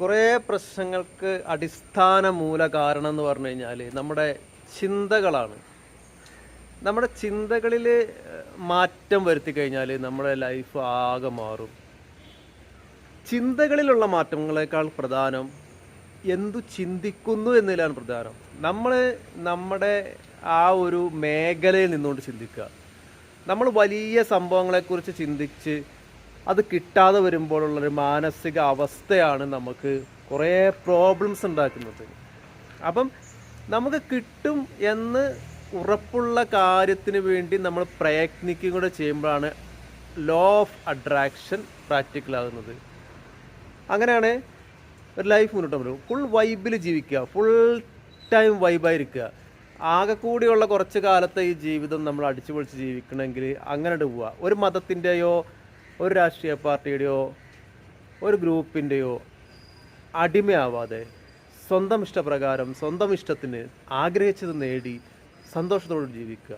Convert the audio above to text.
കുറേ പ്രശ്നങ്ങൾക്ക് അടിസ്ഥാന മൂല കാരണം എന്ന് പറഞ്ഞു കഴിഞ്ഞാൽ നമ്മുടെ ചിന്തകളാണ്. നമ്മുടെ ചിന്തകളിൽ മാറ്റം വരുത്തി കഴിഞ്ഞാൽ നമ്മുടെ ലൈഫ് ആകെ മാറും. ചിന്തകളിലുള്ള മാറ്റങ്ങളെക്കാൾ പ്രധാനം എന്തു ചിന്തിക്കുന്നു എന്നതിലാണ് പ്രധാനം. നമ്മൾ നമ്മുടെ ആ ഒരു മേഖലയിൽ നിന്നുകൊണ്ട് ചിന്തിക്കുക. നമ്മൾ വലിയ സംഭവങ്ങളെക്കുറിച്ച് ചിന്തിച്ച് അത് കിട്ടാതെ വരുമ്പോഴുള്ളൊരു മാനസിക അവസ്ഥയാണ് നമുക്ക് കുറേ പ്രോബ്ലംസ് ഉണ്ടാക്കുന്നത്. അപ്പം നമുക്ക് കിട്ടും എന്ന് ഉറപ്പുള്ള കാര്യത്തിന് വേണ്ടി നമ്മൾ പ്രയത്നിക്കുകയും കൂടെ ചെയ്യുമ്പോഴാണ് ലോ ഓഫ് അട്രാക്ഷൻ പ്രാക്ടിക്കൽ ആകുന്നത്. അങ്ങനെയാണ് ഒരു ലൈഫ് മുന്നോട്ട് പോകും ഫുൾ വൈബിൽ ജീവിക്കുക. ഫുൾ ടൈം വൈബായിരിക്കുക ആകെ കൂടിയുള്ള കുറച്ച് കാലത്തെ ഈ ജീവിതം നമ്മൾ അടിച്ചു പൊളിച്ച് ജീവിക്കണമെങ്കിൽ അങ്ങനെ പോവുക. ഒരു മതത്തിന്റെയോ ഒരു രാഷ്ട്രീയ പാർട്ടിയുടെയോ ഒരു ഗ്രൂപ്പിന്റെയോ അടിമയാവാതെ സ്വന്തം ഇഷ്ടപ്രകാരം സ്വന്തം ഇഷ്ടത്തിന് ആഗ്രഹിച്ചത് നേടി സന്തോഷത്തോടെ ജീവിക്കുക.